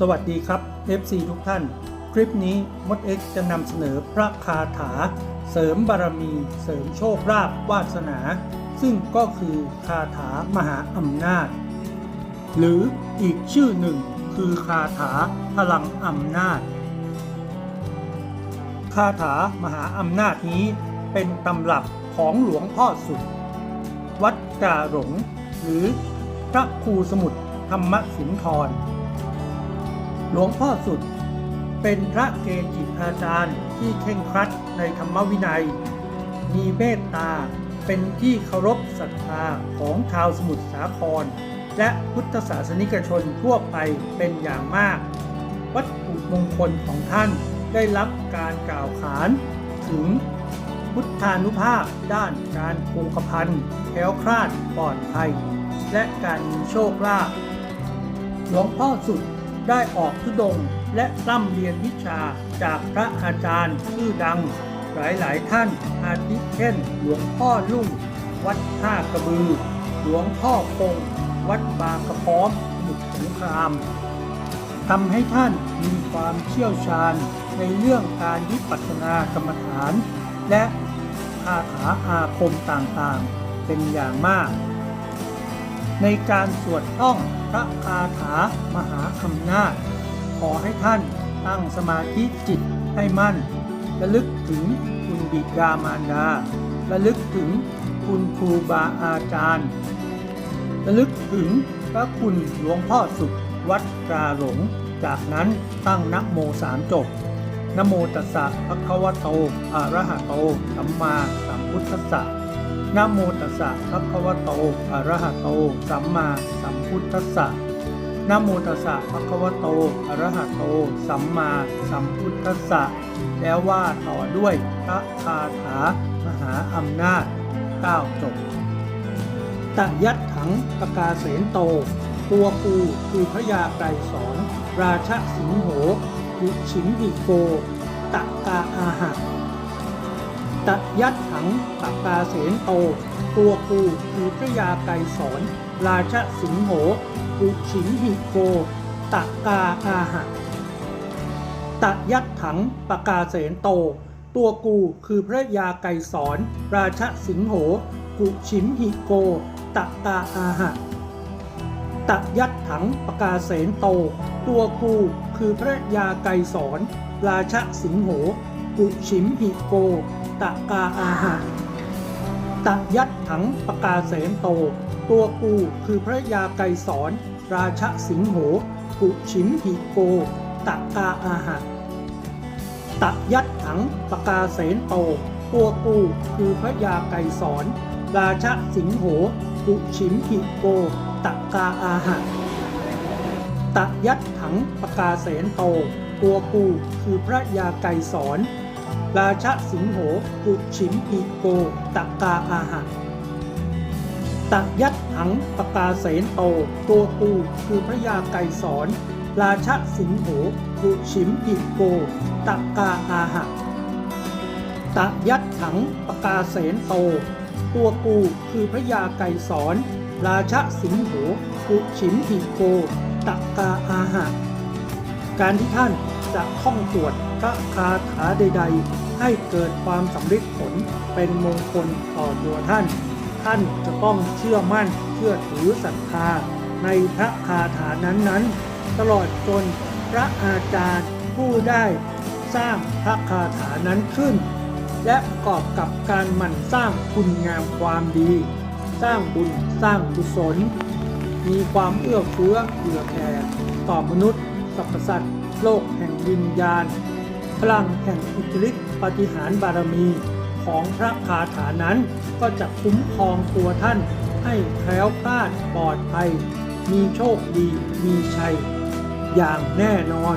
สวัสดีครับ FC ทุกท่าน คลิปนี้มด X จะนำเสนอพระคาถา เสริมบารมี เสริมโชคลาภวาสนา ซึ่งก็คือคาถามหาอำนาจ หรืออีกชื่อหนึ่งคือคาถาพลังอำนาจ คาถามหาอำนาจนี้เป็นตำรับของหลวงพ่อสุด วัดกาหลงหรือพระครูสมุทรธรรมสุนทร หลวงพ่อสุด เป็นพระเกจิอาจารย์ที่เข่งครัดในธรรมวินัย มีเมตตาเป็นที่เคารพศรัทธาของชาวสมุทรสาคร และพุทธศาสนิกชนทั่วไปเป็นอย่างมาก วัตถุมงคลของท่านได้รับการกล่าวขาน ถึงพุทธานุภาพด้านการคงกระพันแคล้วคลาดปลอดภัย และการมีโชคลาภหลวงพ่อสุด ได้ออกทุดงและร่ำเรียนวิชาจากพระอาจารย์ชื่อดัง หลายๆท่านอาทิเช่น หลวงพ่อลุ่งวัดท่ากระบือ หลวงพ่อคง วัดบางกระพร้อมสมุทรสงครามทำให้ท่านมีความเชี่ยวชาญในเรื่องการวิปัสสนากรรมฐาน และคาถาอาคมต่างๆ เป็นอย่างมาก ในการสวดท่องพระคาถามหาอำนาจขอให้ท่านตั้งสมาธิจิตให้มั่น ระลึกถึงคุณบิดามารดา ระลึกถึงคุณครูบาอาจารย์ ระลึกถึงพระคุณหลวงพ่อสุขวัดกราหลง จากนั้นตั้งนโมสามจบนโมตัสสะภะคะวะโตอะระหะโตสัมมาสัมพุทธัสสะ นะโมตัสสะภะคะวะโตอะระหะโต สัมมาสัมพุทธัสสะนะโมตัสสะภะคะวะโตอะระหะโต สัมมาสัมพุทธัสสะแล้วว่าต่อด้วยพระคาถามหาอำนาจ9จบตะยัดถังปกาเสนโต ตัวกูคือพระยาไกรสอน ราชสิงโหกุชิมหิโกตะกาอาหะ ตยัดถังปากาเสนโต ตัวกูคือพระยาไกรสอน ราชสิงโหกุชิมหิโกตะกาอาหะตะยัดถังปกาเสนโต ตัวกูคือพระยาไกรสอน ราชสิงโหกุชิมหิโกตะกาอาหะตะยัดถังปกาเสนโต ตัวกูคือพระยาไกรสอน ราชสิงโหกุชิมหิโก ตะกาอาหะตะยัดถังปกาเสนโต ตัวกูคือพระยาไกสอน ราชสิงโหกุชิมหิโก ตะกาอาหะตะยัดถังปกาเสนโต ตัวกูคือพระยาไกสอน ราชสิงโหกุชิมหิโก ตะกาอาหะตะยัดถังปกาเสนโต ตัวกูคือพระยาไกสอน ราชสิงโหกุชิมหิโกตะกาอาหะตะยัดถังปากาเสนโตตัวกูคือพระยาไกสอนราชสิงโหกุชิมหิโกตะกาอาหะตะยัดถังปากาเสนโต ตัวกูคือพระยาไกสอนราชสิงโหกุชิมหิโกตะกาอาหะการที่ท่าน จะท่องสวดพระคาถาใด ๆ ให้เกิดความสำเร็จผลเป็นมงคลต่อตัวท่าน ท่านจะต้องเชื่อมั่นเชื่อถือศรัทธาในพระคาถานั้นๆ ตลอดจนพระอาจารย์ผู้ได้สร้างพระคาถานั้นขึ้น และประกอบกับการหมั่นสร้างคุณงามความดี สร้างบุญสร้างกุศล มีความเอื้อเฟื้อเผื่อแผ่ต่อมนุษย์สรรพสัตว์ โลกแห่งวิญญาณ พลังแห่งอิทธิฤทธิปฏิหารบารมีของพระคาถานั้นก็จะคุ้มครองตัวท่านให้แคล้วคลาดปลอดภัย มีโชคดีมีชัย อย่างแน่นอน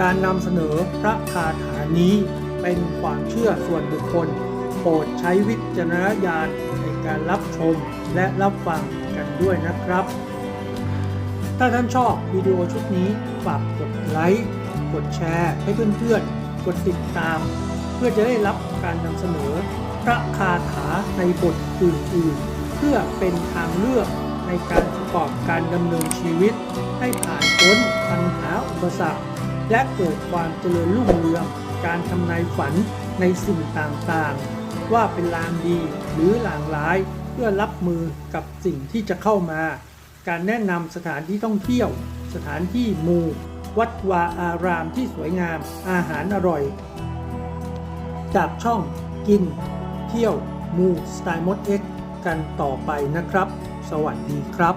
การนำเสนอพระคาถานี้เป็นความเชื่อส่วนบุคคล โปรดใช้วิจารณญาณในการรับชมและรับฟังกันด้วยนะครับ ถ้าท่านชอบวิดีโอชุดนี้ฝากกดไลค์ กดแชร์ ให้เพื่อนๆ กดติดตาม เพื่อจะได้รับการนำเสนอพระคาถาในบทอื่นๆ เพื่อเป็นทางเลือกในการประกอบการดำเนินชีวิต ให้ผ่านพ้นปัญหาอุปสรรค และเกิดความเจริญรุ่งเรือง การทำนายฝันในสิ่งต่างๆ ว่าเป็นลางดีหรือลางร้าย เพื่อรับมือกับสิ่งที่จะเข้ามา การแนะนำสถานที่ท่องเที่ยว สถานที่มู วัดวาอารามที่สวยงาม อาหารอร่อย จากช่องกิน เที่ยวมูสไตล์มดเอ็กกันต่อไปนะครับ สวัสดีครับ